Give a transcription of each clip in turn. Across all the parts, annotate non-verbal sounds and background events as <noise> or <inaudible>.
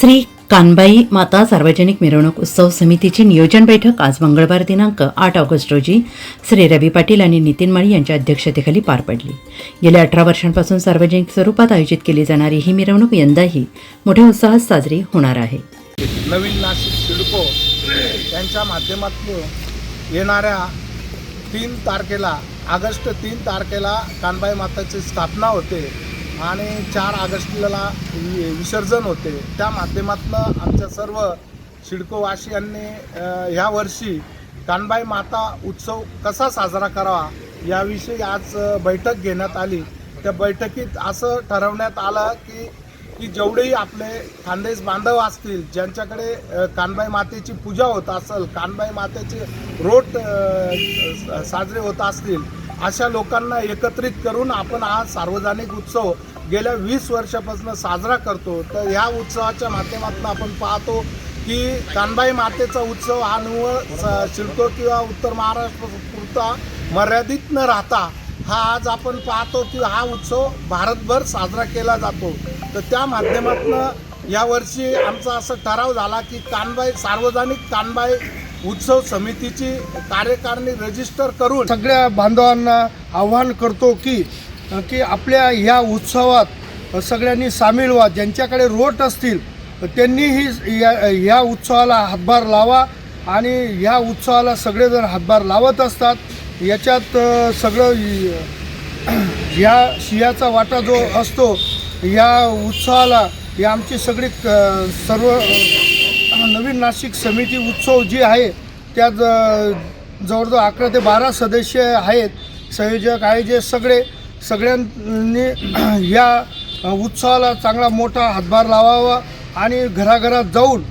श्री कानबाई माता सार्वजनिक मिरवणूक उत्सव समितीची नियोजन बैठक आज मंगळवार दिनांक आठ ऑगस्ट रोजी श्री रवी पाटील आणि नितीन माळी यांच्या अध्यक्षतेखाली पार पडली. गेल्या अठरा वर्षांपासून सार्वजनिक स्वरूपात आयोजित केली जाणारी ही मिरवणूक यंदाही मोठ्या उत्साहात साजरी होणार आहे. नवीन नाशिक सिडको यांच्या माध्यमातून येणाऱ्या तीन तारखेला ऑगस्ट तीन तारखेला कानबाई माताची स्थापना होते. आणि चार ऑगस्टला वि- विसर्जन होते. त्या माध्यमातनं आमच्या सर्व शिडकोवासियांनी ह्या वर्षी कानबाई माता उत्सव कसा साजरा करावा याविषयी आज बैठक घेण्यात आली. त्या बैठकीत असं ठरवण्यात आलं की की जेवढेही आपले खानदेश बांधव असतील ज्यांच्याकडे कानबाई मातेची पूजा होत असेल कानबाई मातेचे रोट साजरे होत असतील अशा लोकांना एकत्रित करून आपण हा सार्वजनिक उत्सव गेल्या वीस वर्षापासून साजरा करतो. तर ह्या उत्सवाच्या माध्यमातून आपण पाहतो की कानबाई मातेचा उत्सव हा निव्वळ स- किंवा उत्तर महाराष्ट्र पुरता मर्यादित न राहता हा आज आपण पाहतो की हा उत्सव भारतभर साजरा केला जातो. तर त्या माध्यमातून यावर्षी आमचा असं ठराव झाला की कानबाई सार्वजनिक कानबाई उत्सव समितीची कार्यकारणी रजिस्टर करून सगळ्या बांधवांना आव्हान करतो की की आपल्या ह्या उत्सवात सगळ्यांनी सामील व्हा. ज्यांच्याकडे रोट असतील त्यांनीही या ह्या उत्सवाला हातभार लावा आणि ह्या उत्सवाला सगळेजण हातभार लावत असतात. याच्यात सगळं <clears throat> ह्या शियाचा वाटा जो असतो या उत्सवाला ही आमची सगळी क- सर्व नवीन नाशिक समिती उत्सव जी आहे त्यात ज जवळजवळ अकरा ते बारा सदस्य आहेत संयोजक आहे जे सगळे. सगळ्यांनी <clears throat> या उत्सवाला चांगला मोठा हातभार लावावा आणि घराघरात जाऊन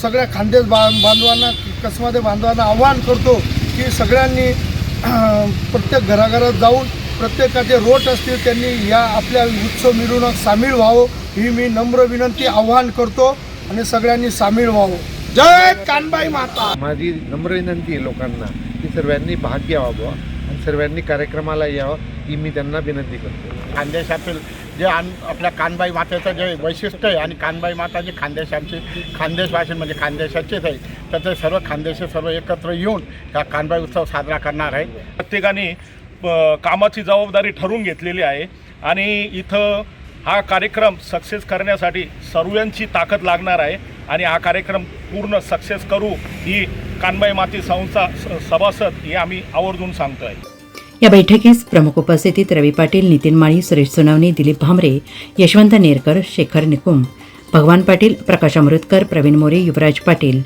सगळ्या खानदेश बा बांधवांना कसमध्ये बांधवांना आव्हान करतो की सगळ्यांनी <clears throat> प्रत्येक घराघरात जाऊन प्रत्येकाचे रोट असतील त्यांनी या आपल्या उत्सव मिरवणूक सामील व्हावं ही मी नम्र विनंती आव्हान करतो. आणि सगळ्यांनी सामील व्हावं. जय कानबाई माता. माझी नम्र विनंती आहे लोकांना की सर्वांनी भाग घ्यावा बुवा आणि सर्वांनी कार्यक्रमाला यावं ही मी त्यांना विनंती करतो. खानदेशातील जे आम आपल्या कानबाई मातेचं जे वैशिष्ट्य आहे आणि कानबाई माता जी खानदेशांची खानदेश भाषेत म्हणजे खानदेशाचेच आहे तर ते सर्व खानदेशी सर्व एकत्र येऊन हा कानबाई उत्सव साजरा करणार आहे. प्रत्येकाने प- कामाची जबाबदारी ठरवून घेतलेली आहे आणि इथं हा कार्यक्रम सक्सेस करण्यासाठी सर्वांची ताकद लागणार आहे आणि हा कार्यक्रम पूर्ण सक्सेस करू ही कानबाई माती संस्था सभासद हे आम्ही आवर्जून सांगतो आहे या बैठकीस प्रमुख उपस्थितीत रवी पाटील नितीन माळी सुरेश सोनावणे दिलीप भामरे यशवंत नेरकर शेखर निकुम भगवान पाटील प्रकाश अमृतकर प्रवीण मोरे युवराज पाटील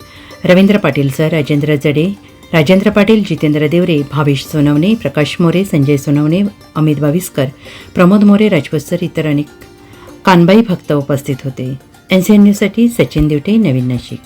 रवींद्र पाटील सर राजेंद्र जडे राजेंद्र पाटील जितेंद्र देवरे भावेश सोनवणे प्रकाश मोरे संजय सोनवणे अमित बाविस्कर प्रमोद मोरे राजपूत इतर अनेक कानबाई भक्त उपस्थित होते. एन सी एन न्यूजसाठी सचिन दिवटे नवीन नाशिक.